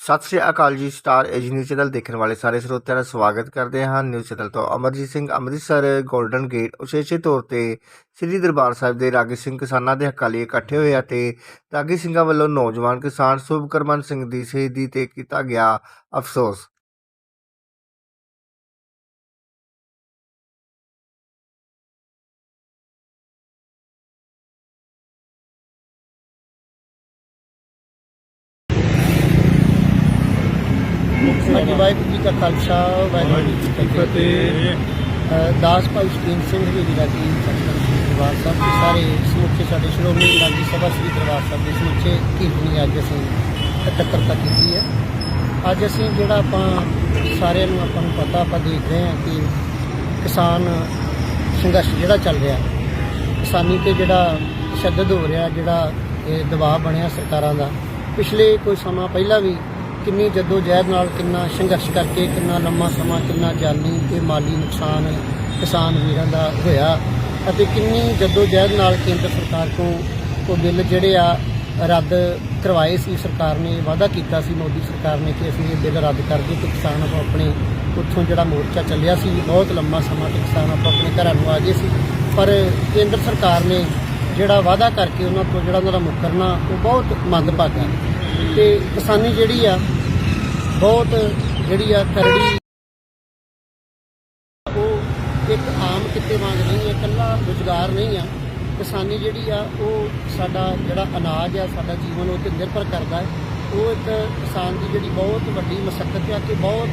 ਸਤਿ ਸ੍ਰੀ ਅਕਾਲ ਜੀ, star age news channel ਦੇਖਣ ਵਾਲੇ ਸਾਰੇ ਸਰੋਤਿਆਂ ਦਾ ਸਵਾਗਤ ਕਰਦੇ ਹਾਂ। ਨਿਊਜ਼ ਚੈਨਲ ਤੋਂ ਅਮਰਜੀਤ ਸਿੰਘ, ਅੰਮ੍ਰਿਤਸਰ 골ਡਨ ਗੇਟ, ਵਿਸ਼ੇਸ਼ ਤੌਰ ਤੇ ਸ੍ਰੀ ਦਰਬਾਰ ਸਾਹਿਬ ਦੇ ਰਾਗੀ ਸਿੰਘ ਕਿਸਾਨਾਂ ਦੇ ਹੱਕਾਂ ਲਈ ਇਕੱਠੇ ਹੋਏ ਅਤੇ ਰਾਗੀ ਸਿੰਘਾਂ ਵੱਲੋਂ ਨੌਜਵਾਨ ਕਿਸਾਨ ਸੁਭਕਰਮਨ ਸਿੰਘ ਦੀ ਸ਼ਹੀਦੀ ਤੇ ਕੀਤਾ ਗਿਆ ਅਫਸੋਸ। ਹਾਂਜੀ ਵਾਹਿਗੁਰੂ ਜੀ ਕਾ ਖਾਲਸਾ ਵਾਹਿਗੁਰੂ ਜੀ ਕੀ ਫਤਿਹ। ਦਾਸ ਭਾਈ ਸ਼ਕੀਨ ਸਿੰਘ ਜੀ ਦੀ ਸ੍ਰੀ ਦਰਬਾਰ ਸਾਹਿਬ ਦੇ ਸਾਰੇ ਸਮੁੱਚੇ ਸਾਡੇ ਸ਼੍ਰੋਮਣੀ ਰਾਜੀ ਸਭਾ ਸ੍ਰੀ ਦਰਬਾਰ ਸਾਹਿਬ ਦੇ ਸਮੁੱਚੇ ਕੀਰਤਨੀ ਅੱਜ ਅਸੀਂ ਇਕੱਤਰਤਾ ਕੀਤੀ ਹੈ। ਅੱਜ ਅਸੀਂ ਜਿਹੜਾ ਆਪਾਂ ਸਾਰਿਆਂ ਨੂੰ ਆਪਾਂ ਨੂੰ ਪਤਾ ਆਪਾਂ ਦੇਖ ਰਹੇ ਹਾਂ ਕਿ ਕਿਸਾਨ ਸੰਘਰਸ਼ ਜਿਹੜਾ ਚੱਲ ਰਿਹਾ ਕਿਸਾਨੀ ਤੇ ਜਿਹੜਾ ਤਸ਼ੱਦਦ ਹੋ ਰਿਹਾ ਜਿਹੜਾ ਇਹ ਦਬਾਅ ਬਣਿਆ ਸਰਕਾਰਾਂ ਦਾ ਪਿਛਲੇ ਕੋਈ ਸਮਾਂ ਪਹਿਲਾਂ ਵੀ ਕਿੰਨੀ ਜੱਦੋਜਹਿਦ ਨਾਲ ਕਿੰਨਾ ਸੰਘਰਸ਼ ਕਰਕੇ, ਕਿੰਨਾ ਲੰਮਾ ਸਮਾਂ, ਕਿੰਨਾ ਜਾਨੀ ਤੇ ਮਾਲੀ ਨੁਕਸਾਨ ਕਿਸਾਨ ਵੀਰਾਂ ਦਾ ਹੋਇਆ ਅਤੇ ਕਿੰਨੀ ਜੱਦੋ ਜਹਿਦ ਨਾਲ ਕੇਂਦਰ ਸਰਕਾਰ ਤੋਂ ਉਹ ਬਿੱਲ ਜਿਹੜੇ ਆ ਰੱਦ ਕਰਵਾਏ ਸੀ, ਸਰਕਾਰ ਨੇ ਵਾਅਦਾ ਕੀਤਾ ਸੀ, ਮੋਦੀ ਸਰਕਾਰ ਨੇ ਕਿ ਅਸੀਂ ਇਹ ਬਿੱਲ ਰੱਦ ਕਰਕੇ ਦਿਓ ਤੇ ਕਿਸਾਨ ਆਪਾਂ ਆਪਣੇ ਉੱਥੋਂ ਜਿਹੜਾ ਮੋਰਚਾ ਚੱਲਿਆ ਸੀ, ਬਹੁਤ ਲੰਮਾ ਸਮਾਂ ਤੇ ਕਿਸਾਨ ਆਪਾਂ ਆਪਣੇ ਘਰਾਂ ਨੂੰ ਆ ਗਏ ਸੀ। ਪਰ ਕੇਂਦਰ ਸਰਕਾਰ ਨੇ ਜਿਹੜਾ ਵਾਅਦਾ ਕਰਕੇ ਉਹਨਾਂ ਤੋਂ ਜਿਹੜਾ ਉਹਨਾਂ ਦਾ ਮੁਕਰਨਾ, ਉਹ ਬਹੁਤ ਮੰਦਭਾਗਾ। ਹੈ ਤੇ ਕਿਸਾਨੀ ਜਿਹੜੀ ਆ ਬਹੁਤ ਜਿਹੜੀ ਆ ਕਰੜੀ ਉਹ ਇੱਕ ਆਮ ਕਿੱਤੇ ਵਾਂਗ ਨਹੀਂ ਹੈ ਇਕੱਲਾ ਰੁਜ਼ਗਾਰ ਨਹੀਂ ਆ। ਕਿਸਾਨੀ ਜਿਹੜੀ ਆ, ਉਹ ਸਾਡਾ ਜਿਹੜਾ ਅਨਾਜ ਆ, ਸਾਡਾ ਜੀਵਨ ਉਹ ਤੇ ਨਿਰਭਰ ਕਰਦਾ ਹੈ। ਉਹ ਇੱਕ ਕਿਸਾਨ ਦੀ ਜਿਹੜੀ ਬਹੁਤ ਵੱਡੀ ਮਸ਼ੱਕਤ ਆ ਕਿ ਬਹੁਤ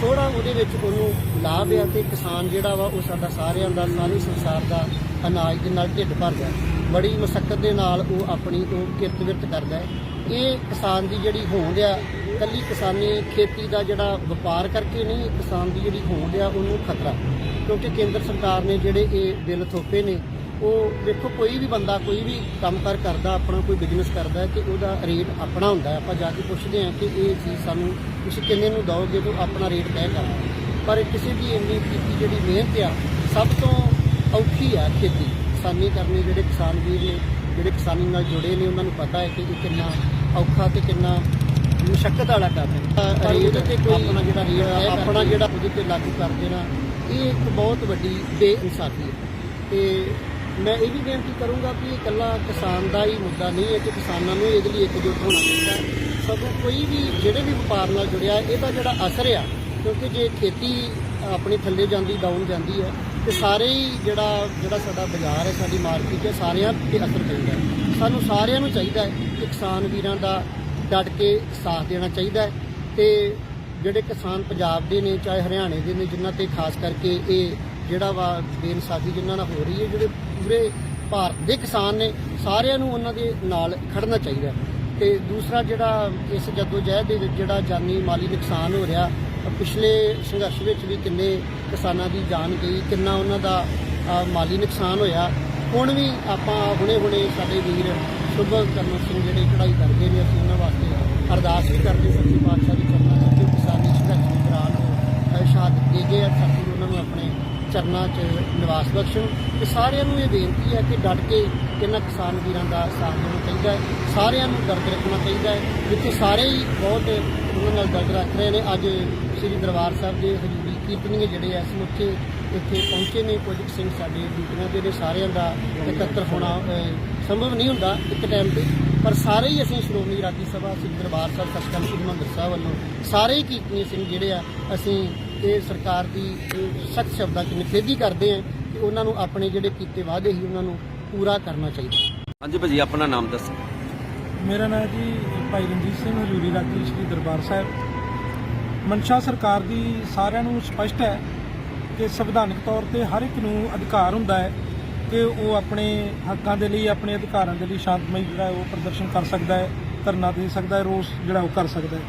ਥੋੜਾ ਉਹਦੇ ਵਿੱਚ ਉਹਨੂੰ ਲਾਭ ਆ ਤੇ ਕਿਸਾਨ ਜਿਹੜਾ ਵਾ, ਉਹ ਸਾਡਾ ਸਾਰਿਆਂ ਦਾ, ਸਾਰੇ ਸੰਸਾਰ ਦਾ ਅਨਾਜ ਦੇ ਨਾਲ ਢਿੱਡ ਭਰਦਾ ਬੜੀ ਮਸ਼ੱਕਤ ਦੇ ਨਾਲ ਉਹ ਆਪਣੀ ਉਹ ਕਿਰਤ ਵਿਰਤ ਕਰਦਾ ਹੈ। ਇਹ ਕਿਸਾਨ ਦੀ ਜਿਹੜੀ ਹੋਂਦ ਆ, ਕੱਲੀ ਕਿਸਾਨੀ ਖੇਤੀ ਦਾ ਜਿਹੜਾ ਵਪਾਰ ਕਰਕੇ ਨਹੀਂ ਕਿਸਾਨ ਦੀ ਜਿਹੜੀ ਹੋਂਦ ਆ, ਉਹਨੂੰ ਖਤਰਾ। ਕਿਉਂਕਿ ਕੇਂਦਰ ਸਰਕਾਰ ਨੇ ਜਿਹੜੇ ਇਹ ਬਿੱਲ ਥੋਪੇ ਨੇ, ਉਹ ਦੇਖੋ ਕੋਈ ਵੀ ਬੰਦਾ ਕੋਈ ਵੀ ਕੰਮਕਾਰ ਕਰਦਾ, ਆਪਣਾ ਕੋਈ ਬਿਜ਼ਨਸ ਕਰਦਾ ਹੈ ਕਿ ਉਹਦਾ ਰੇਟ ਆਪਣਾ ਹੁੰਦਾ ਆਪਾਂ ਜਾ ਕੇ ਪੁੱਛਦੇ ਹਾਂ ਕਿ ਇਹ ਚੀਜ਼ ਸਾਨੂੰ ਤੁਸੀਂ ਕਿੰਨੇ ਨੂੰ ਦਿਓਗੇ, ਤਾਂ ਆਪਣਾ ਰੇਟ ਤੈਅ ਕਰਨਾ ਪਰ ਕਿਸੇ ਦੀ ਇੰਨੀ ਕੀਤੀ ਜਿਹੜੀ ਮਿਹਨਤ ਆ, ਸਭ ਤੋਂ ਔਖੀ ਆ ਖੇਤੀ। ਕਿਸਾਨੀ ਕਰਨੀ ਜਿਹੜੇ ਕਿਸਾਨ ਵੀਰ ਨੇ, ਜਿਹੜੇ ਕਿਸਾਨੀ ਨਾਲ ਜੁੜੇ ਨੇ, ਉਹਨਾਂ ਨੂੰ ਪਤਾ ਹੈ ਕਿ ਇਹ ਕਿੰਨਾ ਔਖਾ ਤੇ ਕਿੰਨਾ ਮੁਸ਼ਕਲ ਵਾਲਾ ਕੰਮ ਹੈ ਪਰ ਉਹਦੇ ਤੇ ਕੋਈ ਆਪਣਾ ਜਿਹੜਾ ਰੇਟ ਆਪਣਾ ਜਿਹੜਾ ਉਹਦੇ ਤੇ ਲਾਗੂ ਕਰ ਦੇਣਾ ਇਹ ਇੱਕ ਬਹੁਤ ਵੱਡੀ ਬੇਇਨਸਾਫੀ ਹੈ ਤੇ ਮੈਂ ਇਹ ਵੀ ਬੇਨਤੀ ਕਰੂੰਗਾ ਕਿ ਇਹ ਇਕੱਲਾ ਕਿਸਾਨ ਦਾ ਹੀ ਮੁੱਦਾ ਨਹੀਂ ਹੈ ਕਿ ਕਿਸਾਨਾਂ ਨੂੰ ਇਹਦੇ ਲਈ ਇਕਜੁੱਟ ਹੋਣਾ ਚਾਹੀਦਾ। ਸਗੋਂ ਕੋਈ ਵੀ ਜਿਹੜੇ ਵੀ ਵਪਾਰ ਨਾਲ ਜੁੜਿਆ ਇਹਦਾ ਜਿਹੜਾ ਅਸਰ ਆ ਕਿਉਂਕਿ ਜੇ ਖੇਤੀ ਆਪਣੀ ਥੱਲੇ ਜਾਂਦੀ ਡਾਊਨ ਜਾਂਦੀ ਹੈ ਤੇ ਸਾਰੇ ਹੀ ਜਿਹੜਾ ਜਿਹੜਾ ਸਾਡਾ ਬਾਜ਼ਾਰ ਹੈ, ਸਾਡੀ ਮਾਰਕੀਟ ਹੈ, ਸਾਰਿਆਂ ਤੇ ਅਸਰ ਪੈਂਦਾ ਹੈ ਸਾਨੂੰ ਸਾਰਿਆਂ ਨੂੰ ਚਾਹੀਦਾ ਹੈ ਕਿ ਕਿਸਾਨ ਵੀਰਾਂ ਦਾ ਡਟ ਕੇ ਸਾਥ ਦੇਣਾ ਚਾਹੀਦਾ ਹੈ ਤੇ ਜਿਹੜੇ ਕਿਸਾਨ ਪੰਜਾਬ ਦੇ ਨੇ, ਚਾਹੇ ਹਰਿਆਣੇ ਦੇ ਨੇ, ਜਿਨ੍ਹਾਂ ਤੇ ਖਾਸ ਕਰਕੇ ਇਹ ਜਿਹੜਾ ਵਾ ਬੇਇਨਸਾਫੀ ਜਿਨ੍ਹਾਂ ਨਾਲ ਹੋ ਰਹੀ ਹੈ, ਜਿਹੜੇ ਪੂਰੇ ਭਾਰਤ ਦੇ ਕਿਸਾਨ ਨੇ, ਸਾਰਿਆਂ ਨੂੰ ਉਹਨਾਂ ਦੇ ਨਾਲ ਖੜਨਾ ਚਾਹੀਦਾ ਹੈ। ਤੇ ਦੂਸਰਾ ਜਿਹੜਾ ਇਸ ਜਦੋਜਹਿਦ ਦੇ ਵਿੱਚ ਜਿਹੜਾ ਜਾਨੀ ਮਾਲੀ ਨੁਕਸਾਨ ਹੋ ਰਿਹਾ ਪਿਛਲੇ ਸੰਘਰਸ਼ ਵਿੱਚ ਵੀ ਕਿੰਨੇ ਕਿਸਾਨਾਂ ਦੀ ਜਾਨ ਗਈ ਕਿੰਨਾ ਉਹਨਾਂ ਦਾ ਮਾਲੀ ਨੁਕਸਾਨ ਹੋਇਆ। ਹੁਣ ਵੀ ਆਪਾਂ ਹੁਣੇ-ਹੁਣੇ ਸਾਡੇ ਵੀਰ ਸ਼ੁਭਮ ਕਰਨ ਸਿੰਘ ਜਿਹੜੇ ਚੜ੍ਹਾਈ ਕਰਦੇ ਨੇ ਅਸੀਂ ਉਹਨਾਂ ਵਾਸਤੇ ਅਰਦਾਸ ਵੀ ਕਰਦੇ ਸੱਚੇ ਪਾਤਸ਼ਾਹ ਦੀ ਚਰਨਾਂ ਦੇ ਕਿ ਕਿਸਾਨੀ ਸੰਘਰਸ਼ ਦੇ ਦੌਰਾਨ ਉਹ ਅ, ਸ਼ਹਾਦਤ ਦੇ ਗਏ ਆ ਸਾਥੀ ਉਹਨਾਂ ਨੂੰ ਆਪਣੇ ਚਰਨਾਂ 'ਚ ਨਿਵਾਸ ਬਖਸ਼ਣ। ਤੇ ਸਾਰਿਆਂ ਨੂੰ ਇਹ ਬੇਨਤੀ ਹੈ ਕਿ ਡਟ ਕੇ ਇਹਨਾਂ ਕਿਸਾਨ ਵੀਰਾਂ ਦਾ ਸਾਥ ਦੇਣਾ ਚਾਹੀਦਾ ਹੈ। ਸਾਰਿਆਂ ਨੂੰ ਦਰਦ ਰੱਖਣਾ ਚਾਹੀਦਾ ਹੈ। ਜਿੱਥੇ ਸਾਰੇ ਹੀ ਬਹੁਤ ਉਹਨਾਂ ਨਾਲ ਦਰਦ ਰੱਖ ਰਹੇ ਨੇ। ਅੱਜ ਸ੍ਰੀ ਦਰਬਾਰ ਸਾਹਿਬ ਦੇ ਹਜ਼ੂਰੀ ਕੀਰਤਨੀਏ ਜਿਹੜੇ ਆ ਸਮੁੱਚੇ ਇੱਥੇ ਪਹੁੰਚੇ ਨੇ। ਕੁਝ ਸਿੰਘ ਸਾਡੇ ਡਿਊਟੀਆਂ ਦੇ ਨੇ ਸਾਰਿਆਂ ਦਾ ਇਕੱਤਰ ਹੋਣਾ ਸੰਭਵ ਨਹੀਂ ਹੁੰਦਾ ਇੱਕ ਟਾਈਮ ਤੇ। ਪਰ ਸਾਰੇ ਹੀ ਅਸੀਂ ਸ਼੍ਰੋਮਣੀ ਰਾਗੀ ਸਭਾ ਸ੍ਰੀ ਦਰਬਾਰ ਸਾਹਿਬ ਸੱਚਖੰਡ ਸ੍ਰੀ ਹਰਿਮੰਦਰ ਸਾਹਿਬ ਵੱਲੋਂ ਸਾਰੇ ਹੀ ਕੀਰਤਨੀਏ ਸਿੰਘ ਜਿਹੜੇ ਆ ਅਸੀਂ ਇਹ ਸਰਕਾਰ ਦੀ ਸਖਤ ਸ਼ਬਦਾਂ 'ਚ ਨਿਖੇਧੀ ਕਰਦੇ ਹਾਂ ਕਿ ਉਹਨਾਂ ਨੂੰ ਆਪਣੇ ਜਿਹੜੇ ਕੀਤੇ ਵਾਅਦੇ ਸੀ ਉਹਨਾਂ ਨੂੰ ਪੂਰਾ ਕਰਨਾ ਚਾਹੀਦਾ। ਹਾਂਜੀ ਭਾਜੀ ਆਪਣਾ ਨਾਮ ਦੱਸੋ। ਮੇਰਾ ਨਾਮ ਜੀ ਭਾਈ ਰਣਜੀਤ ਸਿੰਘ ਹਜ਼ੂਰੀ ਰਾਗੀ ਸ਼੍ਰੀ ਦਰਬਾਰ ਸਾਹਿਬ। ਮਨਸ਼ਾ ਸਰਕਾਰ ਦੀ ਸਾਰਿਆਂ ਨੂੰ ਸਪਸ਼ਟ ਹੈ ਕਿ ਸੰਵਿਧਾਨਕ ਤੌਰ ਤੇ ਹਰ ਇੱਕ ਨੂੰ ਅਧਿਕਾਰ ਹੁੰਦਾ ਹੈ ਕਿ ਉਹ ਆਪਣੇ ਹੱਕਾਂ ਦੇ ਲਈ, ਆਪਣੇ ਅਧਿਕਾਰਾਂ ਦੇ ਲਈ ਸ਼ਾਂਤਮਈ ਜਿਹੜਾ ਉਹ ਪ੍ਰਦਰਸ਼ਨ ਕਰ ਸਕਦਾ ਹੈ, ਧਰਨਾ ਦੇ ਸਕਦਾ ਹੈ, ਰੋਸ ਜਿਹੜਾ ਉਹ ਕਰ ਸਕਦਾ ਹੈ।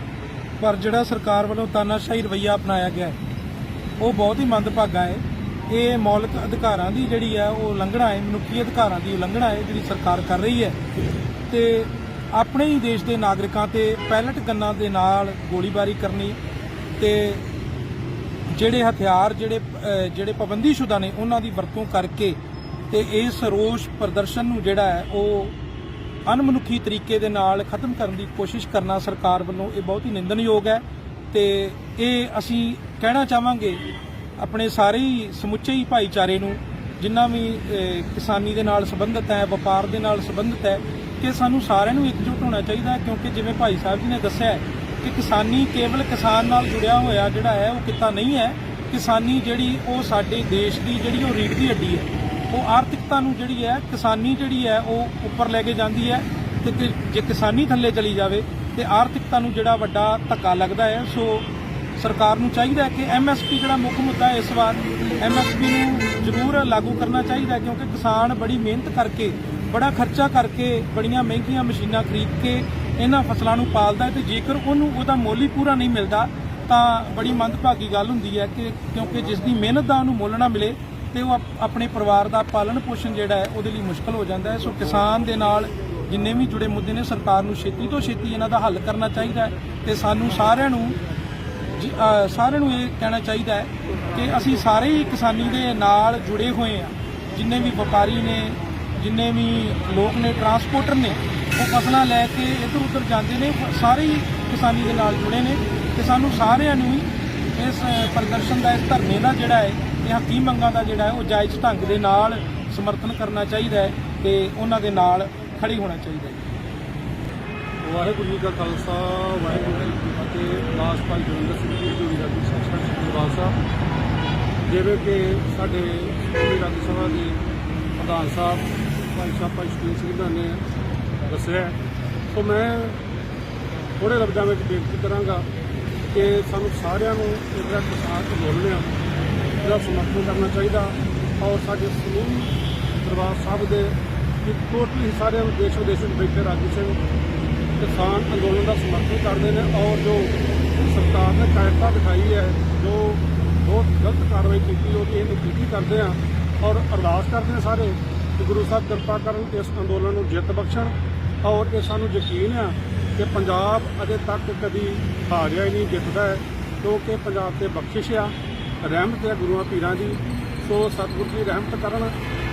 ਪਰ ਜਿਹੜਾ ਸਰਕਾਰ ਵੱਲੋਂ ਤਾਨਾਸ਼ਾਹੀ ਰਵੱਈਆ ਅਪਣਾਇਆ ਗਿਆ ਹੈ, ਉਹ ਬਹੁਤ ਹੀ ਮੰਦਭਾਗਾ ਹੈ। ਇਹ ਮੌਲਿਕ ਅਧਿਕਾਰਾਂ ਦੀ ਜਿਹੜੀ ਹੈ ਉਹ ਉਲੰਘਣਾ ਹੈ, ਮਨੁੱਖੀ ਅਧਿਕਾਰਾਂ ਦੀ ਉਲੰਘਣਾ ਹੈ ਜਿਹੜੀ ਸਰਕਾਰ ਕਰ ਰਹੀ ਹੈ। ਤੇ ਆਪਣੇ ਹੀ ਦੇਸ਼ ਦੇ ਨਾਗਰਿਕਾਂ ਤੇ ਪੈਲਟ ਗੰਨਾਂ ਦੇ ਨਾਲ ਗੋਲੀਬਾਰੀ ਕਰਨੀ ਤੇ ਜਿਹੜੇ ਹਥਿਆਰ, ਜਿਹੜੇ ਜਿਹੜੇ ਪਾਬੰਦੀਸ਼ੁਦਾ ਨੇ, ਉਹਨਾਂ ਦੀ ਵਰਤੋਂ ਕਰਕੇ ਤੇ ਇਸ ਰੋਸ ਪ੍ਰਦਰਸ਼ਨ ਨੂੰ ਜਿਹੜਾ ਹੈ, ਉਹ ਅਨਮਨੁੱਖੀ ਤਰੀਕੇ ਦੇ ਨਾਲ ਖਤਮ ਕਰਨ ਦੀ ਕੋਸ਼ਿਸ਼ ਕਰਨਾ ਸਰਕਾਰ ਵੱਲੋਂ ਇਹ ਬਹੁਤ ਹੀ ਨਿੰਦਣਯੋਗ ਹੈ ਤੇ ਇਹ ਅਸੀਂ ਕਹਿਣਾ ਚਾਹਾਂਗੇ ਆਪਣੇ ਸਾਰੇ ਹੀ ਸਮੁੱਚੇ ਹੀ ਭਾਈਚਾਰੇ ਨੂੰ, ਜਿੰਨਾ ਵੀ ਕਿਸਾਨੀ ਦੇ ਨਾਲ ਸੰਬੰਧਿਤ ਹੈ, ਵਪਾਰ ਦੇ ਨਾਲ ਸੰਬੰਧਿਤ ਹੈ, ਕਿ ਸਾਨੂੰ ਸਾਰਿਆਂ ਨੂੰ ਇਕਜੁੱਟ ਹੋਣਾ ਚਾਹੀਦਾ ਕਿਉਂਕਿ ਜਿਵੇਂ ਭਾਈ ਸਾਹਿਬ ਜੀ ਨੇ ਦੱਸਿਆ ਕਿ ਕਿਸਾਨੀ ਕੇਵਲ ਕਿਸਾਨ ਨਾਲ ਜੁੜਿਆ ਹੋਇਆ ਜਿਹੜਾ ਹੈ, ਉਹ ਕਿੱਤਾ ਨਹੀਂ ਹੈ। ਕਿਸਾਨੀ ਜਿਹੜੀ ਉਹ ਸਾਡੇ ਦੇਸ਼ ਦੀ ਜਿਹੜੀ ਉਹ ਰੀੜ ਦੀ ਹੱਡੀ ਹੈ। ਉਹ ਆਰਥਿਕਤਾ ਨੂੰ ਜਿਹੜੀ ਹੈ, ਕਿਸਾਨੀ ਜਿਹੜੀ ਹੈ, ਉਹ ਉੱਪਰ ਲੈ ਕੇ ਜਾਂਦੀ ਹੈ ਤੇ ਜੇ ਕਿਸਾਨੀ ਥੱਲੇ ਚਲੀ ਜਾਵੇ ਤੇ ਆਰਥਿਕਤਾ ਨੂੰ ਜਿਹੜਾ ਵੱਡਾ ਧੱਕਾ ਲੱਗਦਾ ਹੈ, ਸੋ ਸਰਕਾਰ ਨੂੰ ਚਾਹੀਦਾ ਹੈ ਕਿ ਐਮਐਸਪੀ ਜਿਹੜਾ ਮੁੱਖ ਮੁੱਦਾ ਹੈ ਇਸ ਵਾਰ ਐਮਐਸਪੀ ਨੂੰ ਜ਼ਰੂਰ ਲਾਗੂ ਕਰਨਾ ਚਾਹੀਦਾ ਕਿਉਂਕਿ ਕਿਸਾਨ ਬੜੀ ਮਿਹਨਤ ਕਰਕੇ, ਬੜਾ ਖਰਚਾ ਕਰਕੇ ਬੜੀਆਂ ਮਹਿੰਗੀਆਂ ਮਸ਼ੀਨਾਂ ਖਰੀਦ ਕੇ ਇਹਨਾਂ ਫਸਲਾਂ ਨੂੰ ਪਾਲਦਾ ਹੈ ਤੇ ਜੇਕਰ ਉਹਨੂੰ ਉਹਦਾ ਮੁੱਲ ਹੀ ਪੂਰਾ ਨਹੀਂ ਮਿਲਦਾ, ਤਾਂ ਬੜੀ ਮੰਦਭਾਗੀ ਗੱਲ ਹੁੰਦੀ ਹੈ ਕਿ ਕਿਉਂਕਿ ਜਿਸ ਦੀ ਮਿਹਨਤ ਦਾ ਉਹਨੂੰ ਮੁੱਲ ਨਾ ਮਿਲੇ ਤੇ ਉਹ ਆਪਣੇ ਪਰਿਵਾਰ ਦਾ ਪਾਲਣ ਪੋਸ਼ਣ ਜਿਹੜਾ ਹੈ ਉਹਦੇ ਲਈ ਮੁਸ਼ਕਲ ਹੋ ਜਾਂਦਾ ਹੈ। ਸੋ ਕਿਸਾਨ ਦੇ ਨਾਲ ਜਿੰਨੇ ਵੀ ਜੁੜੇ ਮੁੱਦੇ ਨੇ, ਸਰਕਾਰ ਨੂੰ ਛੇਤੀ ਤੋਂ ਛੇਤੀ ਇਹਨਾਂ ਦਾ ਹੱਲ ਕਰਨਾ ਚਾਹੀਦਾ ਹੈ ਤੇ ਸਾਨੂੰ ਸਾਰਿਆਂ ਨੂੰ ਸਾਰਿਆਂ ਨੂੰ ਇਹ ਕਹਿਣਾ ਚਾਹੀਦਾ ਹੈ ਕਿ ਅਸੀਂ ਸਾਰੇ ਹੀ ਕਿਸਾਨੀ ਦੇ ਨਾਲ ਜੁੜੇ ਹੋਏ ਆ ਜਿੰਨੇ ਵੀ ਵਪਾਰੀ ਨੇ, ਜਿੰਨੇ ਵੀ ਲੋਕ ਨੇ ਟਰਾਂਸਪੋਰਟਰ ਨੇ ਉਹ ਫਸਲਾਂ ਲੈ ਕੇ ਇੱਧਰ ਉੱਧਰ ਜਾਂਦੇ ਨੇ ਸਾਰੇ ਹੀ ਕਿਸਾਨੀ ਦੇ ਨਾਲ ਜੁੜੇ ਨੇ ਤੇ ਸਾਨੂੰ ਸਾਰਿਆਂ ਨੂੰ ਹੀ ਇਸ ਪ੍ਰਦਰਸ਼ਨ ਦਾ, ਇਸ ਧਰਨੇ ਦਾ ਜਿਹੜਾ ਹੈ, ਇਹ ਹੱਕੀ ਮੰਗਾਂ ਦਾ ਜਿਹੜਾ ਹੈ, ਉਹ ਜਾਇਜ਼ ਢੰਗ ਦੇ ਨਾਲ ਸਮਰਥਨ ਕਰਨਾ ਚਾਹੀਦਾ ਹੈ ਤੇ ਉਹਨਾਂ ਦੇ ਨਾਲ ਖੜੀ ਹੋਣਾ ਚਾਹੀਦਾ ਹੈ। ਵਾਹਿਗੁਰੂ ਜੀ ਕਾ ਖਾਲਸਾ, ਵਾਹਿਗੁਰੂ ਜੀ ਕੀ ਫਤਿਹ। ਦਾਸ ਭਾਈ ਜੋਗਿੰਦਰ ਸਿੰਘ ਜੀ ਦੀ ਰਾਜੀ ਸੱਚਖੰਡ ਸ੍ਰੀ ਸਾਹਿਬ ਜਿਵੇਂ ਕਿ ਸਾਡੇ ਰਾਜ ਸਭਾ ਦੇ ਪ੍ਰਧਾਨ ਸਾਹਿਬ, ਭਾਈ ਸਾਹਿਬ, ਭਾਈ ਸ਼ਕੀਲ ਸਿੰਘ ਜੀ ਨੇ ਦੱਸਿਆ ਸੋ ਮੈਂ ਥੋੜੇ ਲਫ਼ਜ਼ਾਂ ਵਿੱਚ ਬੇਨਤੀ ਕਰਾਂਗਾ ਕਿ ਸਾਨੂੰ ਸਾਰਿਆਂ ਨੂੰ ਇਹ ਜਿਹੜਾ ਕਿਸਾਨ ਅੰਦੋਲਨ ਆ ਇਹਦਾ ਸਮਰਥਨ ਕਰਨਾ ਚਾਹੀਦਾ ਔਰ ਸਾਡੇ ਸਮੂਹ ਦਰਬਾਰ ਸਾਹਿਬ ਦੇ ਕਿ ਟੋਟਲੀ ਸਾਰਿਆਂ ਨੂੰ ਦੇਸ਼ ਵਿਦੇਸ਼ ਵਿੱਚ ਬੈਠੇ ਰਾਜੂ ਸਿੰਘ ਕਿਸਾਨ ਅੰਦੋਲਨ ਦਾ ਸਮਰਥਨ ਕਰਦੇ ਨੇ ਔਰ ਜੋ ਸਰਕਾਰ ਨੇ ਕਾਇਰਤਾ ਦਿਖਾਈ ਹੈ, ਜੋ ਬਹੁਤ ਗਲਤ ਕਾਰਵਾਈ ਕੀਤੀ ਉਹ ਇਹਨੂੰ ਕੀਤੀ ਕਰਦੇ ਆ ਔਰ ਅਰਦਾਸ ਕਰਦੇ ਨੇ ਸਾਰੇ ਕਿ ਗੁਰੂ ਸਾਹਿਬ ਕਿਰਪਾ ਕਰਨ ਇਸ ਅੰਦੋਲਨ ਨੂੰ ਜਿੱਤ ਬਖਸ਼ਣ। ਔਰ ਇਹ ਸਾਨੂੰ ਯਕੀਨ ਆ ਕਿ ਪੰਜਾਬ ਅਜੇ ਤੱਕ ਕਦੀ ਹਾਰਿਆ ਹੀ ਨਹੀਂ ਜਿੱਤਦਾ ਹੈ, ਕਿਉਂਕਿ ਪੰਜਾਬ ਤੇ ਬਖਸ਼ਿਸ਼ ਆ, ਰਹਿਮਤ ਹੈ ਗੁਰੂਆਂ ਪੀਰਾਂ ਦੀ। ਸੋ ਸਤਿਗੁਰੂ ਜੀ ਰਹਿਮਤ ਕਰਨ,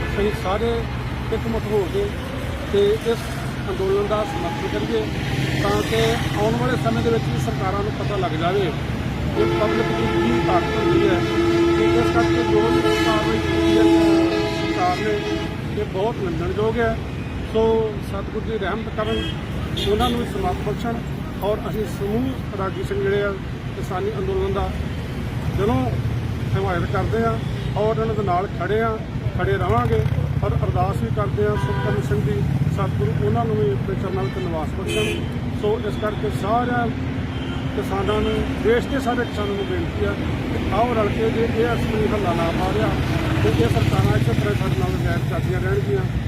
ਅਸੀਂ ਸਾਰੇ ਇਕਮਤ ਹੋ ਕੇ ਤੇ ਇਸ ਅੰਦੋਲਨ ਦਾ ਸਮਰਥਨ ਕਰੀਏ ਤਾਂ ਕਿ ਆਉਣ ਵਾਲੇ ਸਮੇਂ ਦੇ ਵਿੱਚ ਵੀ ਸਰਕਾਰਾਂ ਨੂੰ ਪਤਾ ਲੱਗ ਜਾਵੇ ਕਿ ਪਬਲਿਕ ਦੀ ਕੀ ਤਾਕਤ ਹੁੰਦੀ ਹੈ। ਕਿ ਇਸ ਕਰਕੇ ਜੋ ਵੀ ਕਾਰਵਾਈ ਕੀਤੀ ਹੈ, ਸਰਕਾਰ ਨੇ ਇਹ ਬਹੁਤ ਨਿੰਦਣਯੋਗ ਹੈ। ਸੋ ਸਤਿਗੁਰੂ ਜੀ ਰਹਿਮਤ ਕਰਨ, ਉਹਨਾਂ ਨੂੰ ਵੀ ਸਮਾਪਤ ਬਖਸ਼ਣ ਔਰ ਅਸੀਂ ਸਮੂਹ ਰਾਗੀ ਸਿੰਘ ਜਿਹੜੇ ਆ, ਕਿਸਾਨੀ ਅੰਦੋਲਨ ਦਾ ਦਿਲੋਂ ਹਮਾਇਤ ਕਰਦੇ ਆ ਔਰ ਉਹਨਾਂ ਦੇ ਨਾਲ ਖੜੇ ਆ ਖੜੇ ਰਵਾਂਗੇ ਔਰ ਅਰਦਾਸ ਵੀ ਕਰਦੇ ਆ ਸੁਖਕਰਨ ਸਿੰਘ ਦੀ ਸਤਿਗੁਰੂ ਉਹਨਾਂ ਨੂੰ ਵੀ ਆਪਣੇ ਚਰਨਾਂ ਵਿੱਚ ਨਿਵਾਸ ਬਖਸ਼ਣ। ਸੋ ਇਸ ਕਰਕੇ ਸਾਰਿਆਂ ਕਿਸਾਨਾਂ ਨੂੰ, ਦੇਸ਼ ਦੇ ਸਾਰੇ ਕਿਸਾਨਾਂ ਨੂੰ ਬੇਨਤੀ ਆ ਆਓ ਰਲ ਕੇ ਜੇ ਇਹ ਅਸਲੀ ਹੱਲਾ ਨਾ ਮਾਰਿਆ, ਤੇ ਇਹ ਸਰਕਾਰਾਂ ਇਸੇ ਤਰ੍ਹਾਂ ਸਾਡੇ ਨਾਲ ਗੈਰ ਚੱਲਦੀਆਂ ਰਹਿਣਗੀਆਂ।